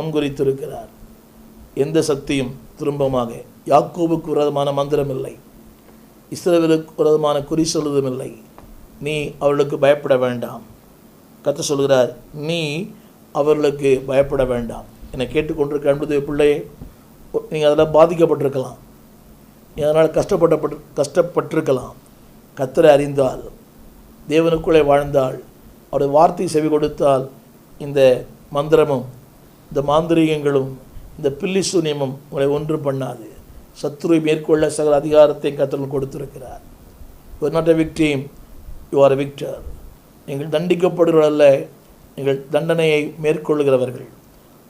முன்குறித்திருக்கிறார். எந்த சக்தியும் திரும்பமாக. யாக்கோபுக்கு விரோதமான மந்திரம் இல்லை இஸ்ரவேலுக்கு விரோதமான குறி சொல்வதும் இல்லை நீ அவர்களுக்கு பயப்பட வேண்டாம். கத்த சொல்கிறார் நீ அவர்களுக்கு பயப்பட வேண்டாம். என்னை கேட்டுக்கொண்டிருக்க என்பது பிள்ளையே நீங்கள் அதெல்லாம் பாதிக்கப்பட்டிருக்கலாம். நீ அதனால் கஷ்டப்பட்டப்பட்டு கஷ்டப்பட்டிருக்கலாம். கத்தரை அறிந்தால் தேவனுக்குள்ளே வாழ்ந்தால் அவருடைய வார்த்தை செவி கொடுத்தால் இந்த மந்திரமும் இந்த மாந்திரீகங்களும் இந்த பில்லி சுனியமும் உங்களை ஒன்று பண்ணாது. சத்ருவை மேற்கொள்ள சகல அதிகாரத்தை கத்தல் கொடுத்திருக்கிறார். You not a victim you are victor நீங்கள் தண்டிக்கப்படுகிறல்ல நீங்கள் தண்டனையை மேற்கொள்கிறவர்கள்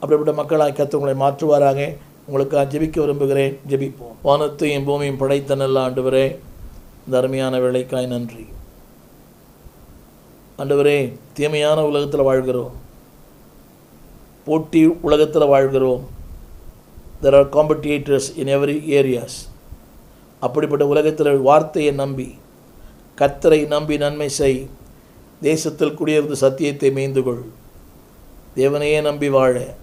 அப்படிப்பட்ட மக்களாக கத்து உங்களை மாற்றுவாராக. உங்களுக்காக ஜெபிக்க விரும்புகிறேன். ஜெபிப்போம். வானத்தையும் பூமியும் படைத்த நல்ல ஆண்டுவரே இந்த அருமையான வேலைக்காய் நன்றி. ஆண்டவரே தீமையான உலகத்தில் வாழ்கிறோம். போட்டி உலகத்தில் வாழ்கிறோம். There are competitors in every areas அப்படிப்பட்ட உலகத்தில் வார்த்தையை நம்பி கத்தரை நம்பி நன்மை செய். தேசத்தில் குடியிருந்து சத்தியத்தை மேய்ந்து கொள். தேவனையே நம்பி வாழ.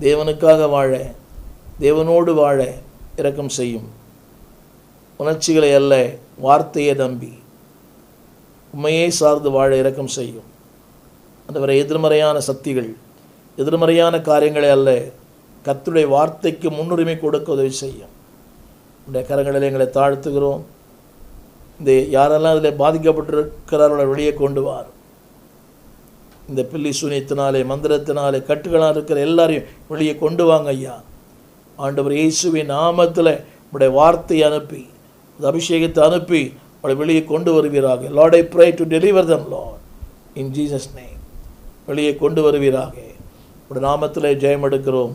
தேவனுக்காக வாழ. தேவனோடு வாழ இரக்கம் செய்யும். உணர்ச்சிகளை அல்ல வார்த்தையை நம்பி. உண்மையை சார்ந்து வாழ இரக்கம் செய்யும். அந்த எதிர்மறையான சக்திகள் எதிர்மறையான காரியங்களை அல்ல. கத்துடைய வார்த்தைக்கு முன்னுரிமை கொடுக்க உதவி செய்யும். உடைய கரங்களில் எங்களை தாழ்த்துகிறோம். இந்த யாரெல்லாம் அதில் பாதிக்கப்பட்டிருக்கிறார்களோ வெளியே கொண்டு வார். இந்த பில்லி சூனியத்தினாலே மந்திரத்தினாலே கட்டுகளாக இருக்கிற எல்லாரையும் வெளியே கொண்டு வாங்க ஐயா. ஆண்டவர் இயேசுவின் நாமத்தில் உடைய வார்த்தையை அனுப்பி அபிஷேகத்தை அனுப்பி அவளை வெளியே கொண்டு வருவீராக. Lord I pray to deliver them Lord in Jesus name வெளியே கொண்டு வருவீராக. உடைய நாமத்தில் ஜெயம் எடுக்கிறோம்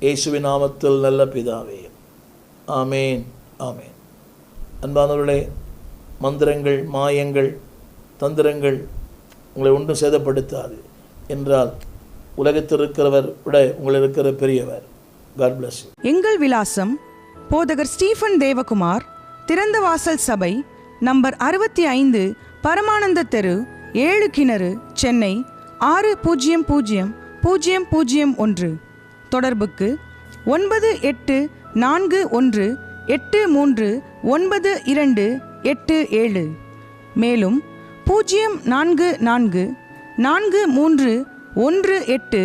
இயேசுவின் நாமத்தில் நல்ல பிதாவே. ஆமேன் ஆமேன். அன்பானவர்களே மந்திரங்கள் மாயங்கள் தந்திரங்கள் உங்களை ஒன்றும் சேதப்படுத்தாது என்றால் உலகத்தில் இருக்கிறவர் விட உங்களில் இருக்கிற பெரியவர் காட் பிளஸ் எங்கள் விலாசம் போதகர் ஸ்டீஃபன் தேவகுமார் திறந்த வாசல் சபை நம்பர் அறுபத்தி ஐந்து பரமானந்த தெரு ஏழு கிணறு சென்னை ஆறு பூஜ்ஜியம் பூஜ்ஜியம் பூஜ்ஜியம் பூஜ்ஜியம் ஒன்று. தொடர்புக்கு ஒன்பது எட்டு நான்கு ஒன்று எட்டு மூன்று ஒன்பது இரண்டு எட்டு ஏழு. மேலும் பூஜ்ஜியம் நான்கு நான்கு நான்கு மூன்று ஒன்று எட்டு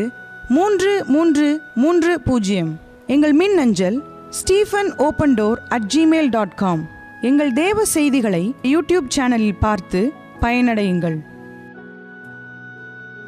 மூன்று மூன்று மூன்று பூஜ்ஜியம் எங்கள் மின் அஞ்சல் Stephen open door at Gmail dot com. எங்கள் தேவ செய்திகளை யூடியூப் சேனலில் பார்த்து பயனடையுங்கள்.